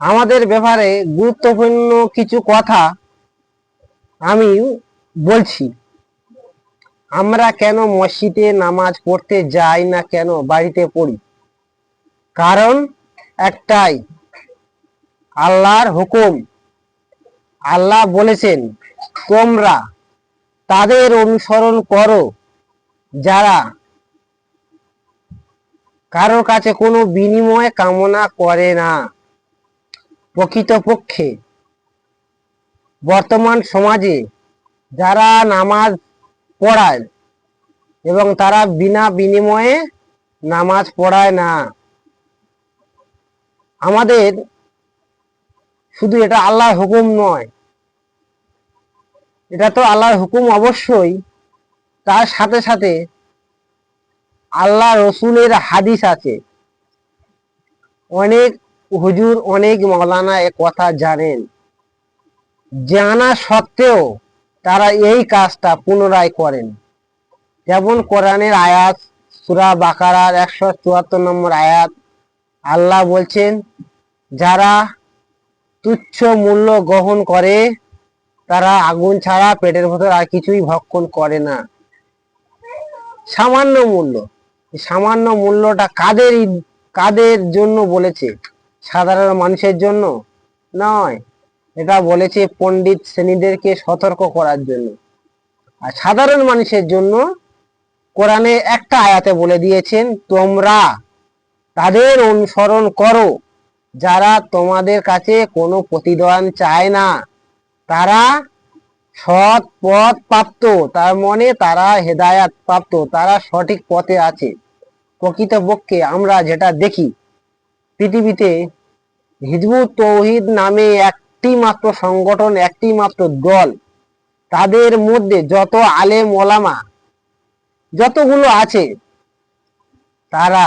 আমাদের ব্যাপারে গুরুত্বপূর্ণ কিছু কথা আমি বলছি। আমরা কেন মসজিদে নামাজ পড়তে যাই না কেন বাড়িতে পড়ি? কারণ একটাই, আল্লাহর হুকুম। আল্লাহ বলেছেন, তোমরা তাদের অনুসরণ করো। যারা কারোর কাছে কোনো বিনিময় কামনা করে না প্রকৃতপক্ষে। বর্তমান সমাজে যারা নামাজ পড়ায় এবং তারা বিনা বিনিময়ে নামাজ পড়ায় না, আমাদের শুধু এটা আল্লাহর হুকুম নয়, এটা তো আল্লাহর হুকুম অবশ্যই। তার সাথে সাথে আল্লাহ রসুলের হাদিস আছে, অনেক হুজুর অনেক মৌলানা কথা জানেন। জানা সত্ত্বেও তারা এই কাজটা পুনরায় করেন। যেমন কোরআনের আয়াত, সুরা বাকারার একশো চুয়াত্তর নম্বর আয়াত, আল্লাহ বলছেন, যারা তুচ্ছ মূল্য গ্রহণ করে, তারা আগুন ছাড়া পেটের ভেতর আর কিছুই ভক্ষণ করে না। সামান্য মূল্য। সামান্য মূল্যটা কাদের কাদের জন্য বলেছে? সাধারণ মানুষের জন্য নয়। এটা বলেছে পণ্ডিত শ্রেণীদেরকে সতর্ক করার জন্য। আর সাধারণ মানুষের জন্য কোরআনে একটা আয়াতে বলে দিয়েছেন, তোমরা তাদের অনুসরণ করো। যারা তোমাদের কাছে কোনো প্রতিদান চায় না, তারা সৎ পথ প্রাপ্ত, তার মনে তারা হেদায়াত প্রাপ্ত, তারা সঠিক পথে আছে। প্রকৃতপক্ষে আমরা যেটা দেখি পৃথিবীতে হিজবুত তৌহিদ নামে একটি মাত্র সংগঠন একটি মাত্র দল, তাদের মধ্যে যত আলেম ওলামা, যতগুলো আছে, তারা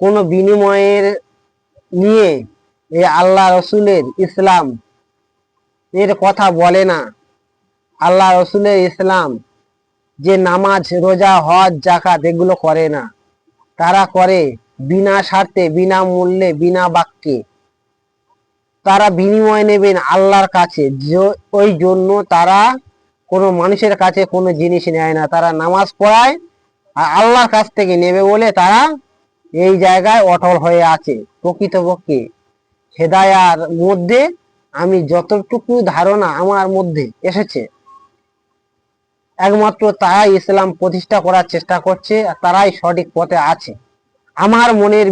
কোনো বিনিময়ের নিয়ে এই আল্লাহ রসুলের ইসলাম এর কথা বলে না। আল্লাহ রসুলের ইসলাম যে নামাজ, রোজা, হজ জাকাত এগুলো করে না। তারা করে বিনা স্বার্থে, বিনা মূল্যে, বিনা বাক্যে। তারা বিনিময় নেবেন আল্লাহর কাছে। ওই জন্য তারা কোনো মানুষের কাছে কোনো জিনিস নেয় না। তারা নামাজ পড়ায় আর আল্লাহর কাছ থেকে নেবে বলে তারা এই জায়গায় অটল হয়ে আছে, প্রকৃতপক্ষে। হেদায়ার মধ্যে আমি যতটুকু ধারণা আমার মধ্যে এসেছে, একমাত্র তারাই ইসলাম প্রতিষ্ঠা করার চেষ্টা করছে তারাই সঠিক পথে আছে। আমার মনের